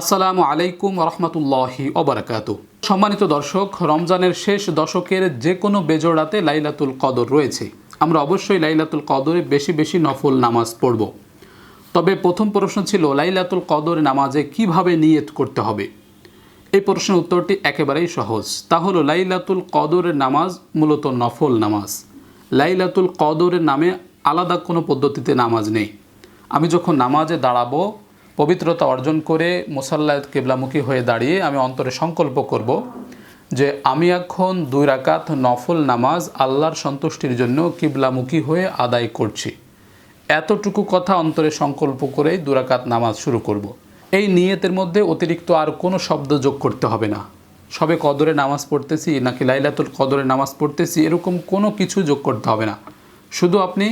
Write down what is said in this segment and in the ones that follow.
আসসালামু আলাইকুম রহমতুল্লাহি অবরাকাত সম্মানিত দর্শক, রমজানের শেষ দশকের যে কোনো বেজোড়াতে লাইলাতুল কদর রয়েছে। আমরা অবশ্যই লাইলাতুল কদরে বেশি বেশি নফল নামাজ পড়ব। তবে প্রথম প্রশ্ন ছিল, লাইলাতুল কদর নামাজে কীভাবে নিয়ত করতে হবে? এই প্রশ্নের উত্তরটি একেবারেই সহজ। তা হলো, লাইলাতুল কদরের নামাজ মূলত নফল নামাজ। লাইলাতুল কদরের নামে আলাদা কোনো পদ্ধতিতে নামাজ নেই। আমি যখন নামাজে দাঁড়াবো পবিত্রতা অর্জন করে মুসাল্লা কেবলামুখী হয়ে দাঁড়িয়ে আমি অন্তরে সংকল্প করব যে আমি এখন দুই রাকাত নফল নামাজ আল্লাহর সন্তুষ্টির জন্য কিবলামুখী হয়ে আদায় করছি। এতটুকু কথা অন্তরে সংকল্প করেই দুরাকাত নামাজ শুরু করব। এই নিয়তের মধ্যে অতিরিক্ত আর কোনো শব্দ যোগ করতে হবে না। সবে কদরে নামাজ পড়তেছি নাকি লাইলাতুল কদরে নামাজ পড়তেছি এরকম কোনো কিছু যোগ করতে হবে না। শুধু আপনি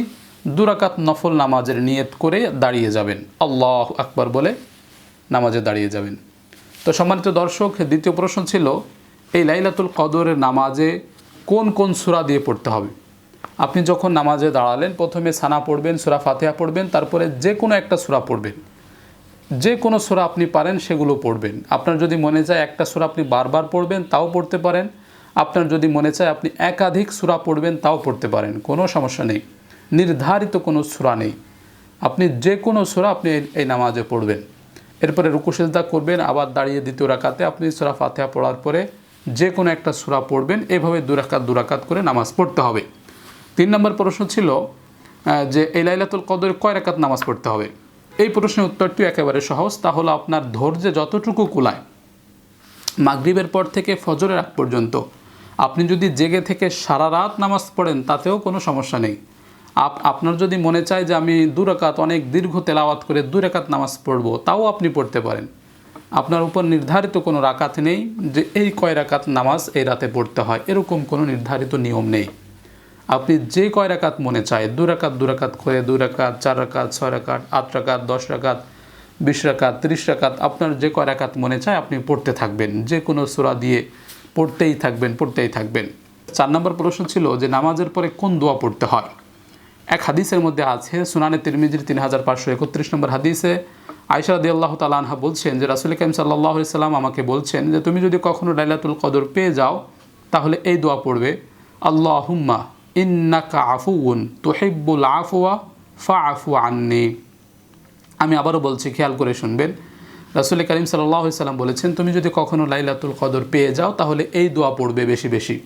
দুরাকাত নফল নামাজের নিয়ত করে দাঁড়িয়ে যাবেন। আল্লাহ আকবার বলে নামাজে দাঁড়িয়ে যাবেন। তো সম্মানিত দর্শক, দ্বিতীয় প্রশ্ন ছিল, এই লাইলাতুল কদরের নামাজে কোন কোন সূরা দিয়ে পড়তে হবে? আপনি যখন নামাজে দাঁড়ালেন, প্রথমে সানা পড়বেন, সুরা ফাতেহা পড়বেন, তারপরে যে কোনো একটা সূরা পড়বেন। যে কোনো সূরা আপনি পারেন, সেগুলো পড়বেন। আপনার যদি মনে চায় একটা সূরা আপনি বারবার পড়বেন, তাও পড়তে পারেন। আপনার যদি মনে চায় আপনি একাধিক সূরা পড়বেন, তাও পড়তে পারেন। কোনো সমস্যা নেই। নির্ধারিত কোনো সূরা নেই। আপনি যে কোনো সূরা আপনি এই- নামাজে পড়বেন। এরপরে রুকুসেজদা করবেন, আবার দাঁড়িয়ে দ্বিতীয় রাকাতে আপনি সূরা ফাতেহা পড়ার পরে যে কোনো একটা সূরা পড়বেন। এভাবে দুরাকাত দুরাকাত করে নামাজ পড়তে হবে। তিন নম্বর প্রশ্ন ছিল যে এই লাইলাতুল কদরে কয় রাকাত নামাজ পড়তে হবে? এই প্রশ্নের উত্তরটি একেবারে সহজ। তা হলো আপনার ধৈর্যে যতটুকু কুলায়, মাগরিবের পর থেকে ফজরের আগ পর্যন্ত আপনি যদি জেগে থেকে সারা রাত নামাজ পড়েন, তাতেও কোনো সমস্যা নেই। আপনার যদি মনে চায় যে আমি দু দুরাকাত অনেক দীর্ঘ তেলাওয়াত করে দু দুরাকাত নামাজ পড়ব, তাও আপনি পড়তে পারেন। আপনার উপর নির্ধারিত কোনো রাকাত নেই যে এই কয় রাকাত নামাজ এই রাতে পড়তে হয়, এরকম কোনো নির্ধারিত নিয়ম নেই। আপনি যে কয় রাকাত মনে চায়, দু রাকাত দু রাকাত করে দুই রাকাত, চার রাকাত, ছয় রাকাত, আট রাকাত, দশ রাকাত, বিশ রাকাত, ত্রিশ রাকাত, আপনার যে কয় রাকাত মনে চায় আপনি পড়তে থাকবেন। যে কোনো সূরা দিয়ে পড়তেই থাকবেন পড়তেই থাকবেন। চার নম্বর প্রশ্ন ছিল যে নামাজের পরে কোন দোয়া পড়তে হয়? এক হাদিসের মধ্যে আছে, সুনানে তিরমিজির তিন হাজার পাঁচশো একত্রিশ নম্বর হাদিসে আয়সা রদি আল্লাহ তালানহা বলছেন যে রাসুল কাইম সাল্লাহ সাল্লাম আমাকে বলছেন যে তুমি যদি কখনো লাইলাতুল কদর পেয়ে যাও, তাহলে এই দোয়া পড়বে আল্লাহ হুম্মা ইন্নাকা আফুউন তোহেব্বুল আফুয়া ফা আফু আন্নি। আমি আবারও বলছি, খেয়াল করে শুনবেন। রাসুল করিম সাল্লাহ সাল্লাম বলেছেন, তুমি যদি কখনো লাইলাতুল কদর পেয়ে যাও, তাহলে এই দোয়া পড়বে বেশি বেশি।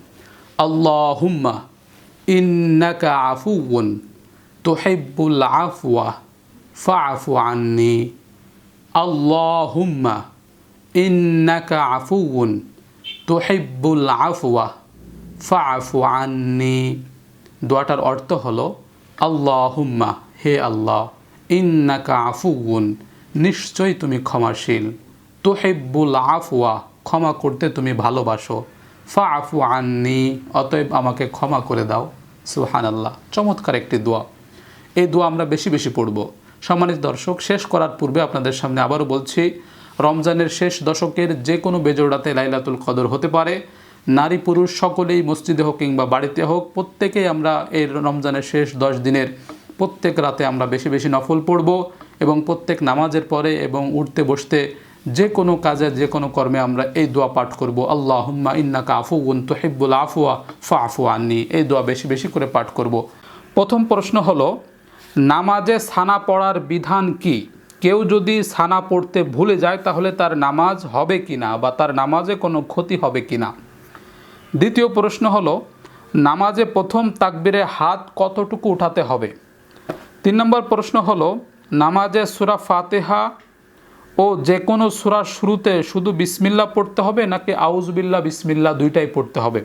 আল্লাহ হুম্মা ইন্নাকা আফুউন তোহেব্বুল আফওয়া ফা আফু আন্নি আল্লাহ হুম্মা ইন্নাকা আফুউন তোহেব্বুল আফওয়া ফা আফু আন্নি দোয়াটার অর্থ হলো আল্লাহ হুম্মা হে আল্লাহ ইন্নাকা আফুউন নিশ্চয়ই তুমি ক্ষমাশীল। তোহেব্বুল আফওয়া, ক্ষমা করতে তুমি ভালোবাসো। ফা আফু আন্নি, অতএব আমাকে ক্ষমা করে দাও। সুহান আল্লাহ চমৎকার একটি দোয়া। এই দোয়া আমরা বেশি বেশি পড়ব। সম্মানিত দর্শক, শেষ করার পূর্বে আপনাদের সামনে আবারও বলছি, রমজানের শেষ দশকের যে কোনো বেজোড়াতে লাইলাতুল কদর হতে পারে। নারী পুরুষ সকলেই মসজিদে হোক কিংবা বাড়িতে হোক, প্রত্যেকেই আমরা এই রমজানের শেষ দশ দিনের প্রত্যেক রাতে আমরা বেশি বেশি নফল পড়ব এবং প্রত্যেক নামাজের পরে এবং উঠতে বসতে যে কোনো কাজে, যে কোনো কর্মে আমরা এই দোয়া পাঠ করব। আল্লাহ হুম্মা ইন্নাকা আফুগুন তোহিব্বুল আফুয়া ফা আফু আন্নি। এই দোয়া বেশি বেশি করে পাঠ করব। প্রথম প্রশ্ন হলো নামাজে সানা পড়ার বিধান কি? কেউ যদি সানা পড়তে ভুলে যায়, তাহলে তার নামাজ হবে কি না বা তার নামাজে কোনো ক্ষতি হবে কি না দ্বিতীয় প্রশ্ন হলো, নামাজে প্রথম তাকবিরে হাত কতটুকু উঠাতে হবে? তিন নম্বর প্রশ্ন হলো, নামাজে সুরা ফাতেহা ও যে কোনো সুরার শুরুতে শুধু বিসমিল্লা পড়তে হবে নাকি আউজবিল্লা বিসমিল্লা দুইটাই পড়তে হবে?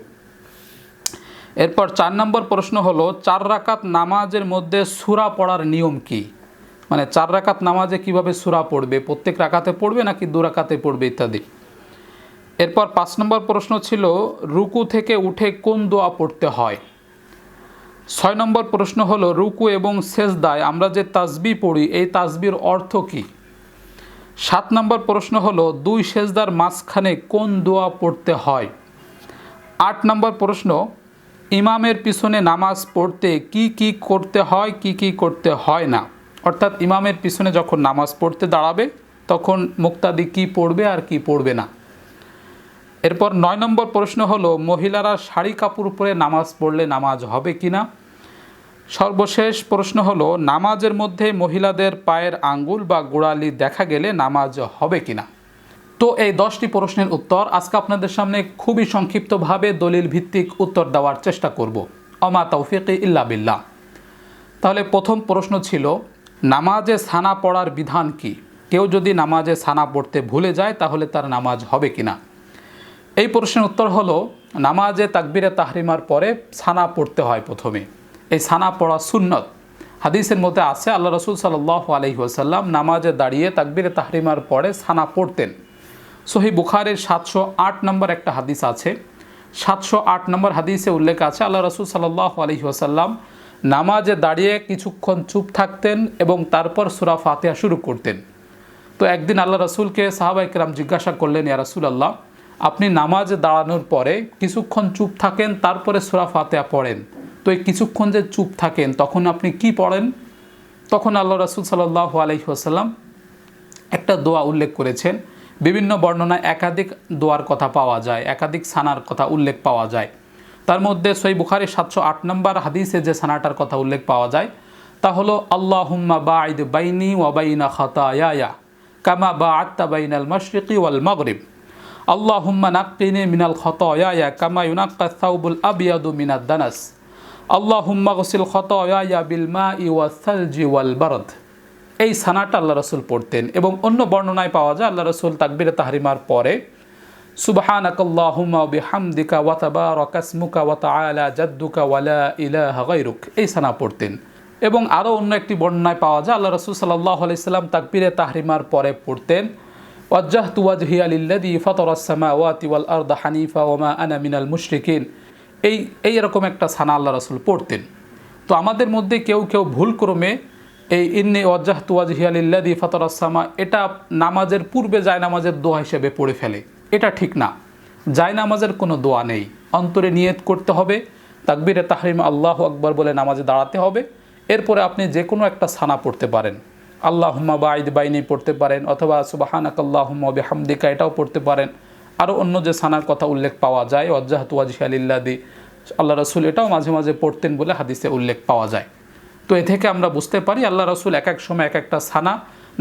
এরপর চার নম্বর প্রশ্ন হলো, চার রাকাত নামাজের মধ্যে সুরা পড়ার নিয়ম কি? মানে চার রাকাত নামাজে কীভাবে সুরা পড়বে? প্রত্যেক রাকাতে পড়বে নাকি দু রাকাতে পড়বে ইত্যাদি? এরপর পাঁচ নম্বর প্রশ্ন ছিল, রুকু থেকে উঠে কোন দোয়া পড়তে হয়? ছয় নম্বর প্রশ্ন হলো, রুকু এবং সেজদায় আমরা যে তাজবি পড়ি, এই তাজবির অর্থ কী? সাত নম্বর প্রশ্ন হলো, দুই সেজদার মাঝখানে কোন দোয়া পড়তে হয়? আট নম্বর প্রশ্ন ইমামের পিছনে নামাজ পড়তে কি কি করতে হয়, কি কি করতে হয় না? অর্থাৎ ইমামের পিছনে যখন নামাজ পড়তে দাঁড়াবে, তখন মুক্তাদি কি পড়বে আর কি পড়বে না? এরপর নয় নম্বর প্রশ্ন হলো, মহিলারা শাড়ি কাপড় পরে নামাজ পড়লে নামাজ হবে কি না? সর্বশেষ প্রশ্ন হলো, নামাজের মধ্যে মহিলাদের পায়ের আঙ্গুল বা গোড়ালি দেখা গেলে নামাজ হবে কি না? তো এই দশটি প্রশ্নের উত্তর আজকে আপনাদের সামনে খুবই সংক্ষিপ্তভাবে দলিল ভিত্তিক উত্তর দেওয়ার চেষ্টা করব। অমা তৌফিক ইল্লা বিল্লাহ। তাহলে প্রথম প্রশ্ন ছিল, নামাজে সানা পড়ার বিধান কি? কেউ যদি নামাজে সানা পড়তে ভুলে যায়, তাহলে তার নামাজ হবে কি না এই প্রশ্নের উত্তর হলো, নামাজে তাকবিরে তাহরিমার পরে সানা পড়তে হয় প্রথমে। এই সানা পড়া সুন্নত। হাদিসের মধ্যে আছে, আল্লাহ রসুল সাল্লাহ আলহি ওসাল্লাম নামাজে দাঁড়িয়ে তাকবিরে তাহরিমার পরে সানা পড়তেন। সহি বুখারের সাতশো আট নম্বর একটা হাদিস আছে। সাতশো আট নম্বর হাদিসে উল্লেখ আছে, আল্লাহ রসুল সাল্লাহ আলহি ওসাল্লাম নামাজে দাঁড়িয়ে কিছুক্ষণ চুপ থাকতেন এবং তারপর সুরা ফাতেহা শুরু করতেন। তো একদিন আল্লাহ রসুলকে সাহাবা ইকরাম জিজ্ঞাসা করলেন, ইয়া রসুল আল্লাহ আপনি নামাজে দাঁড়ানোর পরে কিছুক্ষণ চুপ থাকেন, তারপরে সুরা ফাতেহা পড়েন। তো এই কিছুক্ষণ যে চুপ থাকেন, তখন আপনি কি পড়েন? তখন আল্লাহ রসুল সাল্লাহ আলহি আসাল্লাম একটা দোয়া উল্লেখ করেছেন বিভিন্ন বর্ণনায় একাধিক দোয়ার কথা পাওয়া যায়, একাধিক সানার কথা উল্লেখ পাওয়া যায়। তার মধ্যে সই বুখারি সাতশো আট নম্বর হাদিসে যে সানাটার কথা উল্লেখ পাওয়া যায়, তা হলো আল্লাহ হুম্মা বাঈদ বাইনি ওয়াবাইনা খাতায়া কামা বা আত্তা বাইনাল মশরিকি ওয়াল মগরিব। আল্লাহ হুম্মা নাক্কিনি মিনাল খতয়া কামা ইউনাক্কা সাউবুল আবিয়াদু মিনাদ দানাস। আল্লাহ হুম্মা গসিল খতয়া বিল মা ইওয়া সালজি ওয়াল বারদ। এই সানাটা আল্লাহ রসুল পড়তেন এবং অন্য বর্ণনায় পাওয়া যায়, আল্লাহ রসুল তাকবিরে তাহরিমার পরে, সুবাহানাকাল্লাহুম্মা বিহামদিকা ওয়াতাবা রকাসমুকা ওয়াতা আলা জাদ্দুকা ওয়ালা ইলাহা গায়রুক। এই সানা পড়তেন। এবং আরও অন্য একটি বর্ণনায় পাওয়া যায়, আল্লাহ রসুল সাল্লাহ আলাইসাল্লাম তাকবিরে তাহরিমার পরে পড়তেন ওয়াজ্জাহ তুয়াজহি আলিল্লাদি ফতরাসমা ওয়াতি ওয়াল আরদা হানিফা ওমা আনা মিনাল মুশরিকিন। এই এই রকম একটা সানা আল্লাহ রসুল পড়তেন। তো আমাদের মধ্যে কেউ কেউ ভুলক্রমে এই ইন্নি ওয়াজ্জাহ তুয়াজহি ফাতর ফতরাসমা এটা নামাজের পূর্বে যায় নামাজের দোয়া হিসেবে পড়ে ফেলে। এটা ঠিক না। যায় নামাজের কোনো দোয়া নেই। অন্তরে নিয়ত করতে হবে। তাকবিরে তাহরিম আল্লাহ আকবর বলে নামাজে দাঁড়াতে হবে। এরপরে আপনি যে কোনো একটা সানা পড়তে পারেন। আল্লাহ হুম্মা বা আইদ বাইনি পড়তে পারেন অথবা সুবাহানাক আল্লাহ হুম্মা বেহামদিকা এটাও পড়তে পারেন। আরও অন্য যে সানার কথা উল্লেখ পাওয়া যায় অজ্জাহ তুয়াজি আলিল্লাদি আল্লাহ রসুল এটাও মাঝে মাঝে পড়তেন বলে হাদিসে উল্লেখ পাওয়া যায়। তো এ থেকে আমরা বুঝতে পারি আল্লাহ রসুল এক এক সময় এক একটা সানা,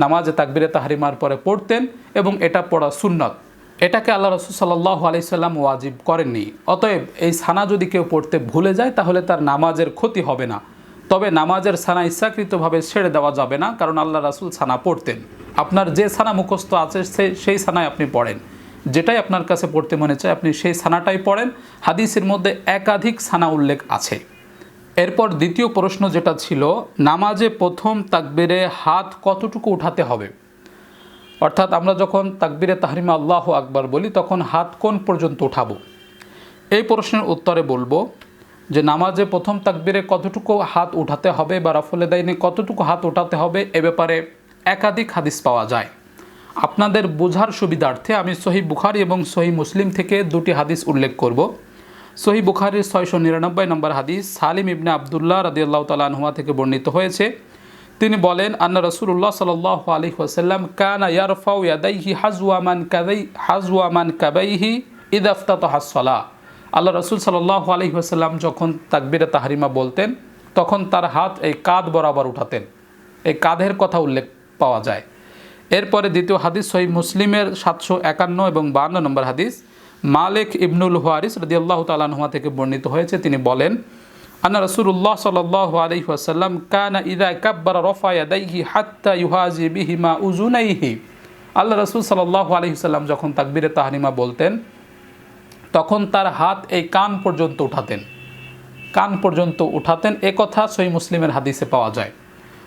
নামাজে তাকবিরে তাহারিমার পরে পড়তেন এবং এটা পড়া সুন্নত। এটাকে আল্লাহ রসুল সাল্লাহ আলাইসাল্লাম ওয়াজিব করেননি। অতএব এই সানা যদি কেউ পড়তে ভুলে যায়, তাহলে তার নামাজের ক্ষতি হবে না। তবে নামাজের সানা ইচ্ছাকৃতভাবে ছেড়ে দেওয়া যাবে না, কারণ আল্লাহ রাসুল সানা পড়তেন। আপনার যে সানা মুখস্থ আছে সেই সেই সানায় আপনি পড়েন। যেটাই আপনার কাছে পড়তে মনে চায়, আপনি সেই সানাটাই পড়েন। হাদিসের মধ্যে একাধিক সানা উল্লেখ আছে। এরপর দ্বিতীয় প্রশ্ন যেটা ছিল, নামাজে প্রথম তাকবিরে হাত কতটুকু উঠাতে হবে? অর্থাৎ আমরা যখন তাকবিরে তাহরিমা আল্লাহ আকবার বলি, তখন হাত কোন পর্যন্ত উঠাবো? এই প্রশ্নের উত্তরে বলব যে নামাজে প্রথম তাকবিরে কতটুকু হাত উঠাতে হবে বা রফলে দাইনে কতটুকু হাত উঠাতে হবে, এ ব্যাপারে একাধিক হাদিস পাওয়া যায়। আপনাদের বোঝার সুবিধার্থে আমি সহি বুখারি এবং সহি মুসলিম থেকে দুটি হাদিস উল্লেখ করব। সহি বুখারির ছয়শো নিরানব্বই নম্বর হাদিস সালিম ইবনে আবদুল্লাহ রদিয়াল্লাহ তালানহুয়া থেকে বর্ণিত হয়েছে। তিনি বলেন, আন্না রসুল্লাহ সাল আলী ওসাল্লাম কানা ইয়ারফাউ ইয়াদাইহি হাজওয়ামান কাদাই হাজওয়ামান কাবাইহি ইদাফতাত হাসলা আল্লাহ রসুল সাল্লাহ আলহি আসাল্লাম যখন তাকবিরে তাহারিমা বলতেন, তখন তার হাত এই কাঁধ বরাবর উঠাতেন। এই কাঁধের কথা উল্লেখ পাওয়া যায়। এরপরে দ্বিতীয় হাদিস সহি মুসলিমের সাতশো একান্ন এবং বান্ন নম্বর হাদিস মালিক ইবনুল হুয়ারিস রদি আল্লাহ তালানহুয়া থেকে বর্ণিত হয়েছে। তিনি বলেন, আন্না রসুল্লাহ সাল্লাহ আলহি আসাল্লাম কানা ইদা কাব্বার রফা ইয়াদাইহি হাত্তা ইউহাজি বিহিমা উজুনাইহি আল্লাহ রসুল সাল্লাহ আলহি সাল্লাম যখন তাকবিরে তাহারিমা বলতেন, তখন তার হাত এই কান পর্যন্ত উঠাতেন। কান পর্যন্ত উঠাতেন, এ কথা সহি মুসলিমের হাদিসে পাওয়া যায়।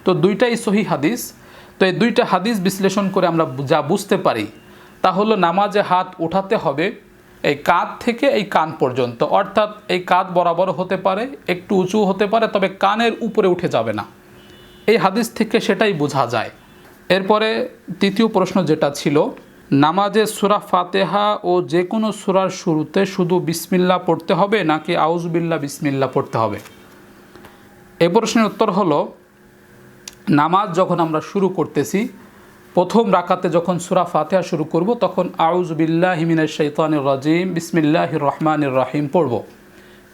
তো দুইটাই সহি হাদিস। তো এই দুইটা হাদিস বিশ্লেষণ করে আমরা যা বুঝতে পারি, তা হলো নামাজে হাত উঠাতে হবে এই কাঁধ থেকে এই কান পর্যন্ত। অর্থাৎ এই কাঁধ বরাবর হতে পারে, একটু উঁচু হতে পারে, তবে কানের উপরে উঠে যাবে না। এই হাদিস থেকে সেটাই বোঝা যায়। এরপরে তৃতীয় প্রশ্ন যেটা ছিল, নামাজে সুরা ফাতেহা ও যে কোনো সুরার শুরুতে শুধু বিসমিল্লা পড়তে হবে, নাকি আউজবিল্লা বিসমিল্লা পড়তে হবে? এ প্রশ্নের উত্তর হলো, নামাজ যখন আমরা শুরু করতেছি প্রথম রাকাতে যখন সুরা ফাতেহা শুরু করব, তখন আউজ বিল্লাহ হিমিনের শৈতানুর রাজিম বিসমিল্লাহ রহমানুর রাহিম পড়ব।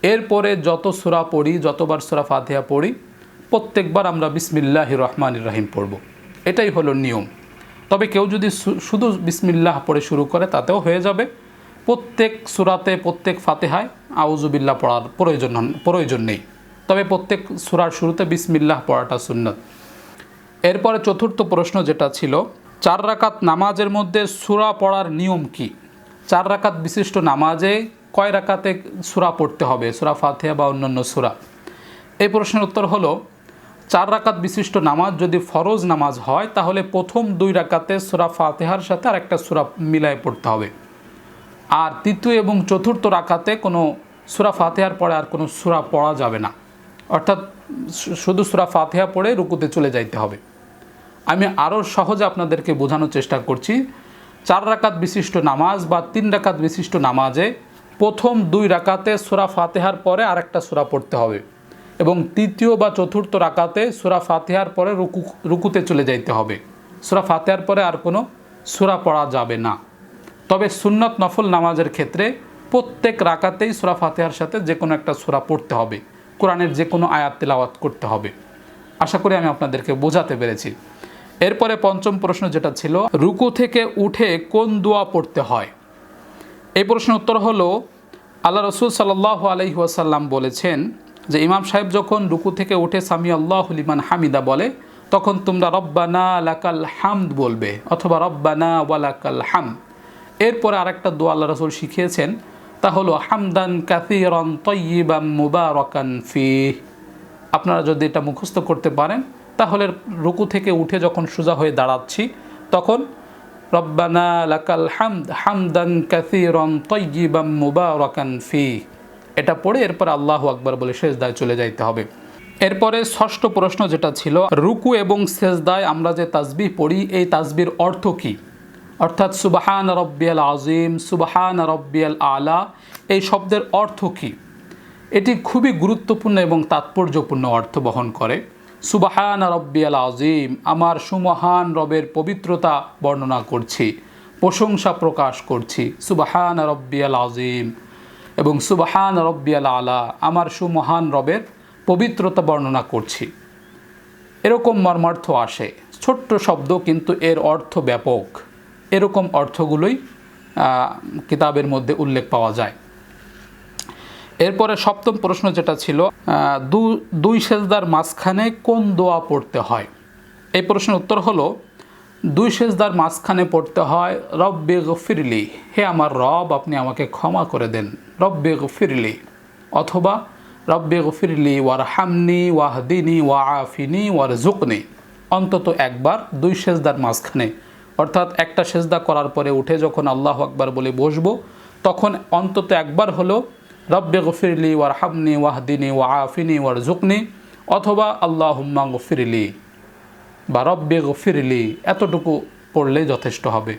এরপরে যত সুরা পড়ি, যতবার সুরা ফাতেহা পড়ি, প্রত্যেকবার আমরা বিসমিল্লাহ রহমানুর রাহিম পড়ব। এটাই হলো নিয়ম। তবে কেউ যদি শুধু বিসমিল্লাহ পড়ে শুরু করে, তাতেও হয়ে যাবে। প্রত্যেক সুরাতে, প্রত্যেক ফাতেহায় আউজুবিল্লাহ পড়ার প্রয়োজন প্রয়োজন নেই। তবে প্রত্যেক সুরার শুরুতে বিসমিল্লাহ পড়াটা সুন্নত। এরপরে চতুর্থ প্রশ্ন যেটা ছিল, চার রাকাত নামাজের মধ্যে সুরা পড়ার নিয়ম কি? চার রাকাত বিশিষ্ট নামাজে কয় রাকাতে সুরা পড়তে হবে? সুরা ফাতিহা বা অন্যান্য সুরা? এই প্রশ্নের উত্তর হলো, চার রাকাত বিশিষ্ট নামাজ যদি ফরজ নামাজ হয়, তাহলে প্রথম দুই রাকাতে সুরা ফাতেহার সাথে আর একটা সুরা মিলায় পড়তে হবে। আর তৃতীয় এবং চতুর্থ রাকাতে কোনো সুরা ফাতেহার পরে আর কোনো সুরা পড়া যাবে না। অর্থাৎ শুধু সুরা ফাতেহা পড়ে রুকুতে চলে যাইতে হবে। আমি আরও সহজে আপনাদেরকে বোঝানোর চেষ্টা করছি। চার রাকাত বিশিষ্ট নামাজ বা তিন রাকাত বিশিষ্ট নামাজে প্রথম দুই রাকাতে সুরা ফাতেহার পরে আরেকটা সুরা পড়তে হবে এবং তৃতীয় বা চতুর্থ রাকাতে সুরা ফাতেহার পরে রুকু, রুকুতে চলে যাইতে হবে। সুরা ফাতেহার পরে আর কোনো সুরা পড়া যাবে না। তবে সুন্নত নফল নামাজের ক্ষেত্রে প্রত্যেক রাকাতেই সুরা ফাতেহার সাথে যে কোনো একটা সুরা পড়তে হবে। কোরআনের যে কোনো আয়াত তেলাওয়াত করতে হবে। আশা করি আমি আপনাদেরকে বোঝাতে পেরেছি। এরপরে পঞ্চম প্রশ্ন যেটা ছিল, রুকু থেকে উঠে কোন দোয়া পড়তে হয়? এই প্রশ্নের উত্তর হলো, আল্লাহ রসুল সাল্লাহ আলহি ওয়াসাল্লাম বলেছেন যে, ইমাম সাহেব যখন রুকু থেকে উঠে সামি আল্লাহ লিমান হামিদা বলে, তখন তোমরা রব্বানা লাকাল হামদ বলবে অথবা রব্বানা ওয়ালাকাল হাম। এরপরে আরেকটা দোয়া আল্লাহ রসুল শিখিয়েছেন, তা হলো, হামদান কাসিরন তয়্যিবাম মুবারকান ফি আপনারা যদি এটা মুখস্থ করতে পারেন তাহলে রুকু থেকে উঠে যখন সোজা হয়ে দাঁড়াচ্ছি, তখন রব্বানা লাকাল হামদ হামদান কাসিরন তয়্যিবাম মুবারকান ফি এটা পড়ে এরপর আল্লাহ আকবার বলে সেজদায় চলে যাইতে হবে। এরপরে ষষ্ঠ প্রশ্ন যেটা ছিল, রুকু এবং সেজদায় আমরা যে তাজবি পড়ি, এই তাজবির অর্থ কী? অর্থাৎ সুবাহান রব্বিয়াল আজিম সুবাহান রব্বিয়াল আলা, এই শব্দের অর্থ কী? এটি খুবই গুরুত্বপূর্ণ এবং তাৎপর্যপূর্ণ অর্থ বহন করে। সুবাহান রব্বিয়াল আজিম আমার সুমহান রবের পবিত্রতা বর্ণনা করছি, প্রশংসা প্রকাশ করছি, সুবাহান রব্বিয়াল আজিম এবং সুবাহান রব্বিয়াল আলা, আমার সুমহান রবের পবিত্রতা বর্ণনা করছি। এরকম মর্মার্থ আসে, ছোট্ট শব্দ কিন্তু এর অর্থ ব্যাপক। এরকম অর্থগুলোই কিতাবের মধ্যে উল্লেখ পাওয়া যায়। এরপরে সপ্তম প্রশ্ন যেটা ছিল দুই সেজদার মাঝখানে কোন দোয়া পড়তে হয়? এই প্রশ্নের উত্তর হলো, দুই সেজদার মাঝখানে পড়তে হয় রব রব্বে গফিরলি হে আমার রব, আপনি আমাকে ক্ষমা করে দেন রব রব্বে গফিরলি অথবা রব রব্বে গফিরলি ওয়ার হামনি ওয়াহদিনী ওয়া আফিনি ওয়ার জুকনি অন্তত একবার দুই সেজদার মাঝখানে। অর্থাৎ একটা সেজদা করার পরে উঠে যখন আল্লাহ আকবার বলে বসবো, তখন অন্তত একবার হলো রব্বে গফিরলি ওয়ার হামনি ওয়াহদিনী ওয়া আফিনি ওয়ার জুকনি অথবা আল্লাহ হুম্মা গফিরলি বা রব্বে গফিরলি, এতটুকু পড়লেই যথেষ্ট হবে।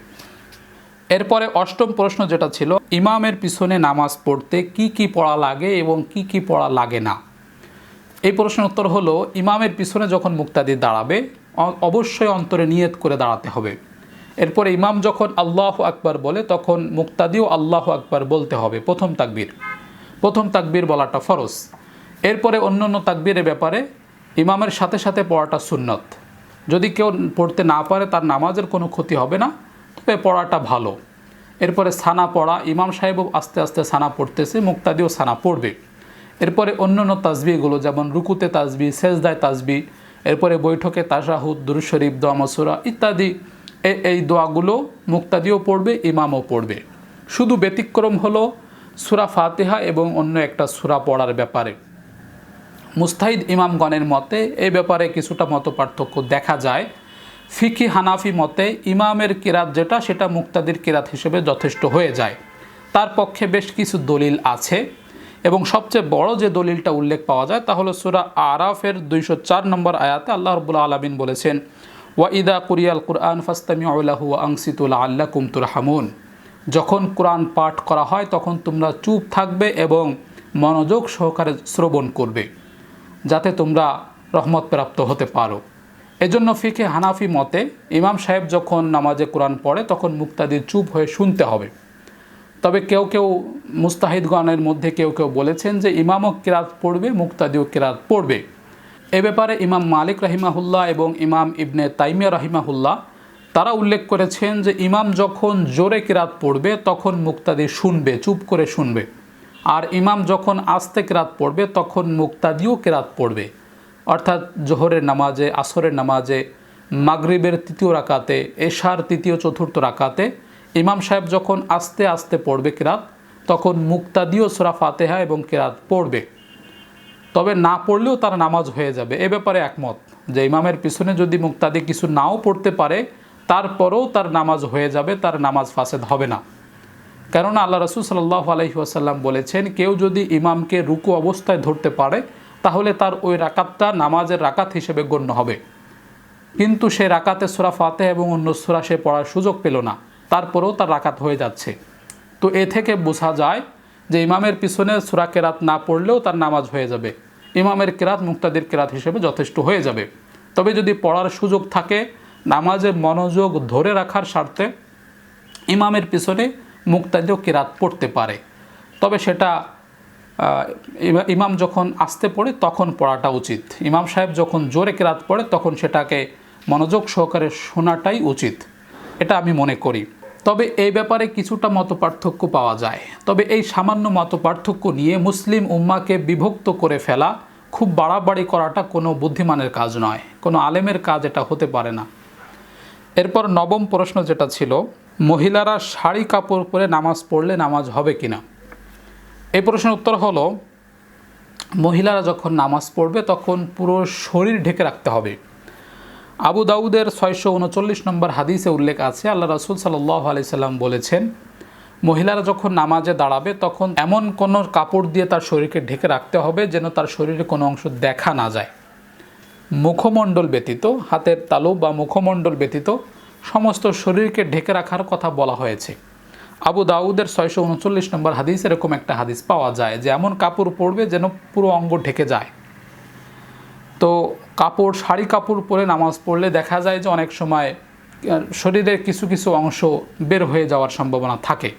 এরপরে অষ্টম প্রশ্ন যেটা ছিল, ইমামের পিছনে নামাজ পড়তে কি কি পড়া লাগে এবং কি কি পড়া লাগে না? এই প্রশ্নের উত্তর হলো, ইমামের পিছনে যখন মুক্তাদি দাঁড়াবে অবশ্যই অন্তরে নিয়ত করে দাঁড়াতে হবে। এরপরে ইমাম যখন আল্লাহ আকবার বলে, তখন মুক্তাদিও আল্লাহ আকবার বলতে হবে, প্রথম তাকবীর। প্রথম তাকবীর বলাটা ফরজ। এরপরে অন্য অন্য তাকবীরের ব্যাপারে ইমামের সাথে সাথে পড়াটা সুন্নত। যদি কেউ পড়তে না পারে, তার নামাজের কোনো ক্ষতি হবে না, তবে পড়াটা ভালো। এরপরে সানা পড়া, ইমাম সাহেবও আস্তে আস্তে সানা পড়তেছে, মুক্তাদিও সানা পড়বে। এরপরে অন্য অন্য তাজবিগুলো যেমন রুকুতে তাজবি সেজদায় তাজবি এরপরে বৈঠকে তাশাহুদ দুরু শরীফ, দোয়া মসুরা ইত্যাদি। এই দোয়াগুলো মুক্তাদিও পড়বে, ইমামও পড়বে। শুধু ব্যতিক্রম হলো সুরা ফাতেহা এবং অন্য একটা সুরা পড়ার ব্যাপারে। মুস্তাহিদ ইমামগণের মতে এই ব্যাপারে কিছুটা মত পার্থক্য দেখা যায়। ফিকি হানাফি মতে ইমামের কিরাত যেটা, সেটা মুক্তাদির কিরাত হিসেবে যথেষ্ট হয়ে যায়। তার পক্ষে বেশ কিছু দলিল আছে এবং সবচেয়ে বড় যে দলিলটা উল্লেখ পাওয়া যায় তা হলো সুরা আরাফের দুইশো চার নম্বর আয়াতে আল্লাহ রবুল্লা আলমিন বলেছেন, ওয়া ইদা কুরিয়াল কুরআন ফাস্তামি আংসিতুল আল্লাহ কুমতুর হামুন যখন কোরআন পাঠ করা হয়, তখন তোমরা চুপ থাকবে এবং মনোযোগ সহকারে শ্রবণ করবে, যাতে তোমরা রহমত প্রাপ্ত হতে পারো। এজন্য ফিকে হানাফি মতে, ইমাম সাহেব যখন নামাজে কোরআন পড়ে, তখন মুক্তাদি চুপ হয়ে শুনতে হবে। তবে কেউ কেউ মুস্তাহিদগণের মধ্যে কেউ কেউ বলেছেন যে, ইমামও কিরাত পড়বে, মুক্তাদিও কিরাত পড়বে। এ ব্যাপারে ইমাম মালিক রাহিমাহুল্লাহ এবং ইমাম ইবনে তাইমিয়া রাহিমাহুল্লাহ তারা উল্লেখ করেছেন যে ইমাম যখন জোরে কিরাত পড়বে, তখন মুক্তাদি শুনবে, চুপ করে শুনবে। আর ইমাম যখন আস্তে কিরাত পড়বে, তখন মুক্তাদিও কেরাত পড়বে। অর্থাৎ জোহরের নামাজে, আসরের নামাজে, মাগরিবের তৃতীয় রাকাতে, এশার তৃতীয় চতুর্থ রাকাতে ইমাম সাহেব যখন আস্তে আস্তে পড়বে কেরাত, তখন মুক্তাদিও সোরা ফাতেহা এবং কেরাত পড়বে। তবে না পড়লেও তার নামাজ হয়ে যাবে। এ ব্যাপারে একমত যে ইমামের পিছনে যদি মুক্তাদি কিছু নাও পড়তে পারে তারপরেও তার নামাজ হয়ে যাবে, তার নামাজ ফাসেদ হবে না। কেননা আল্লাহ রসুল সাল্লাহ আলহি আসাল্লাম বলেছেন, কেউ যদি ইমামকে রুকু অবস্থায় ধরতে পারে, তাহলে তার ওই রাকাতটা নামাজের রাকাত হিসেবে গণ্য হবে। কিন্তু সে রাকাতে সোরা ফাতে এবং অন্য সোরা সে পড়ার সুযোগ পেল না, তারপরেও তার রাকাত হয়ে যাচ্ছে। তো এ থেকে বোঝা যায় যে ইমামের পিছনে সুরা কেরাত না পড়লেও তার নামাজ হয়ে যাবে। ইমামের কেরাত মুক্তাদির কেরাত হিসেবে যথেষ্ট হয়ে যাবে। তবে যদি পড়ার সুযোগ থাকে নামাজে মনোযোগ ধরে রাখার স্বার্থে ইমামের পিছনে মুক্তাদিও কেরাত পড়তে পারে। তবে সেটা ইমাম যখন আসতে পড়ে তখন পড়াটা উচিত। ইমাম সাহেব যখন জোরে কেরাত পড়ে তখন সেটাকে মনোযোগ সহকারে শোনাটাই উচিত। এটা আমি মনে করি। তবে এই ব্যাপারে কিছুটা মত পার্থক্য পাওয়া যায়। তবে এই সামান্য মত পার্থক্য নিয়ে মুসলিম উম্মাকে বিভক্ত করে ফেলা খুব বাড়াবাড়ি করাটা কোনো বুদ্ধিমানের কাজ নয়। কোনো আলেমের কাজ এটা হতে পারে না। এরপর নবম প্রশ্ন যেটা ছিল, মহিলারা শাড়ি কাপড় পরে নামাজ পড়লে নামাজ হবে কি না এই প্রশ্নের উত্তর হলো, মহিলারা যখন নামাজ পড়বে তখন পুরো শরীর ঢেকে রাখতে হবে। আবু দাউদের ছয়শো উনচল্লিশ নম্বর হাদিসে উল্লেখ আছে, আল্লাহ রসুল সাল্লাহ আলি সাল্লাম বলেছেন, মহিলারা যখন নামাজে দাঁড়াবে তখন এমন কোনো কাপড় দিয়ে তার শরীরকে ঢেকে রাখতে হবে যেন তার শরীরে কোনো অংশ দেখা না যায়। মুখমণ্ডল ব্যতীত, হাতের তালু বা মুখমণ্ডল ব্যতীত সমস্ত শরীরকে ঢেকে রাখার কথা বলা হয়েছে। আবু দাউদের ছয়শো উনচল্লিশ নম্বর হাদিস এরকম একটা হাদিস পাওয়া যায় যে এমন কাপড় পরবে যেন পুরো অঙ্গ ঢেকে যায়। তো কাপড়, শাড়ি কাপড় পরে নামাজ পড়লে দেখা যায় যে অনেক সময় শরীরের কিছু কিছু অংশ বের হয়ে যাওয়ার সম্ভাবনা থাকে।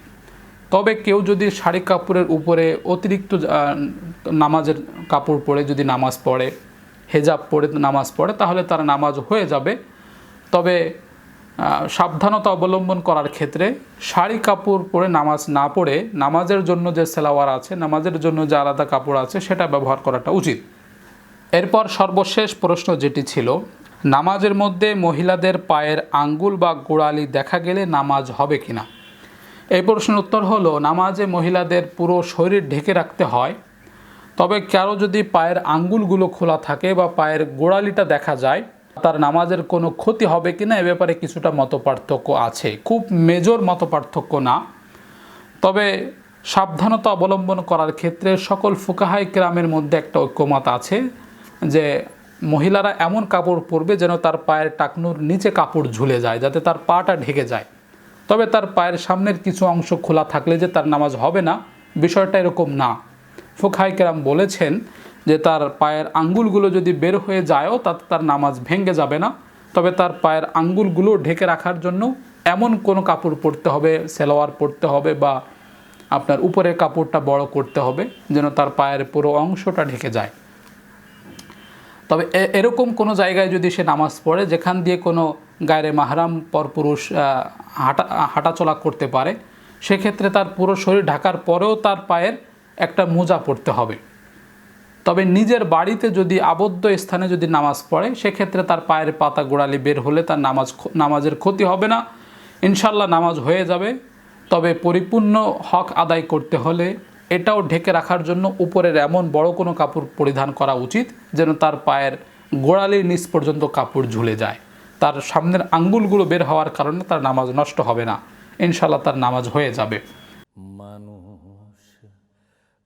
তবে কেউ যদি শাড়ি কাপড়ের উপরে অতিরিক্ত নামাজের কাপড় পরে যদি নামাজ পড়ে হেজাব পড়ে, নামাজ পড়ে, তাহলে তার নামাজ হয়ে যাবে। তবে সাবধানতা অবলম্বন করার ক্ষেত্রে শাড়ি কাপড় পরে নামাজ না পড়ে, নামাজের জন্য যে সেলাওয়ার আছে, নামাজের জন্য যে আলাদা কাপড় আছে, সেটা ব্যবহার করাটা উচিত। এরপর সর্বশেষ প্রশ্ন যেটি ছিল, নামাজের মধ্যে মহিলাদের পায়ের আঙ্গুল বা গোড়ালি দেখা গেলে নামাজ হবে কিনা? এই প্রশ্নের উত্তর হলো, নামাজে মহিলাদের পুরো শরীর ঢেকে রাখতে হয় তবে কারও যদি পায়ের আঙ্গুলগুলো খোলা থাকে বা পায়ের গোড়ালিটা দেখা যায়, তার নামাজের কোনো ক্ষতি হবে কিনা এ ব্যাপারে কিছুটা মত আছে। খুব মেজর মত না। তবে সাবধানতা অবলম্বন করার ক্ষেত্রে সকল ফুকাহাই গ্রামের মধ্যে একটা ঐক্যমত আছে যে মহিলারা এমন কাপড় পরবে যেন তার পায়ের টাকনুর নিচে কাপড় ঝুলে যায়, যাতে তার পাটা ঢেকে যায়। তবে তার পায়ের সামনের কিছু অংশ খোলা থাকলে যে তার নামাজ হবে না, বিষয়টা এরকম না। ফুকাহাই কেরাম বলেছেন যে তার পায়ের আঙ্গুলগুলো যদি বের হয়ে যায়ও, তাতে তার নামাজ ভেঙে যাবে না। তবে তার পায়ের আঙ্গুলগুলো ঢেকে রাখার জন্য এমন কোনো কাপড় পরতে হবে, সেলোয়ার পরতে হবে বা আপনার উপরের কাপড়টা বড় করতে হবে যেন তার পায়ের পুরো অংশটা ঢেকে যায়। তবে এরকম কোনো জায়গায় যদি সে নামাজ পড়ে, যেখান দিয়ে কোনো গায়ে মাহারাম পরপুরুষ হাঁটা, হাঁটাচলা করতে পারে, সেক্ষেত্রে তার পুরো শরীর ঢাকার পরেও তার পায়ের একটা মোজা পড়তে হবে। তবে নিজের বাড়িতে যদি আবদ্ধ স্থানে যদি নামাজ পড়ে, সেক্ষেত্রে তার পায়ের পাতা গোড়ালি বের হলে তার নামাজ নামাজের ক্ষতি হবে না। ইনশাল্লাহ নামাজ হয়ে যাবে। তবে পরিপূর্ণ হক আদায় করতে হলে এটাও ঢেকে রাখার জন্য উপরের এমন বড় কোনো কাপড় পরিধান করা উচিত, যেন তার পায়ের গোড়ালির নিচ পর্যন্ত কাপড় ঝুলে যায়। তার সামনের আঙ্গুলগুলো বের হওয়ার কারণে তার নামাজ নষ্ট হবে না। ইনশাল্লাহ তার নামাজ হয়ে যাবে। মানুষ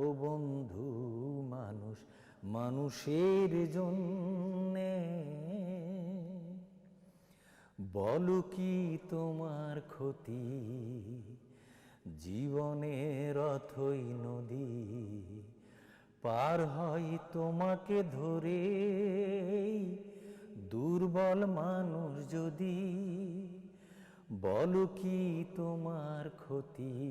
ও বন্ধু মানুষ, মানুষের জন্যে। বলো কি তোমার ক্ষতি? জীবনের অথই নদী, পার হয় তোমাকে ধরে। দুর্বল মানুষ যদি, বলো কি তোমার ক্ষতি?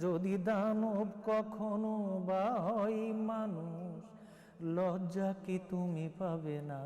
যদি দানব কখনো বা হয় মানুষ লজ্জা কি তুমি পাবে না?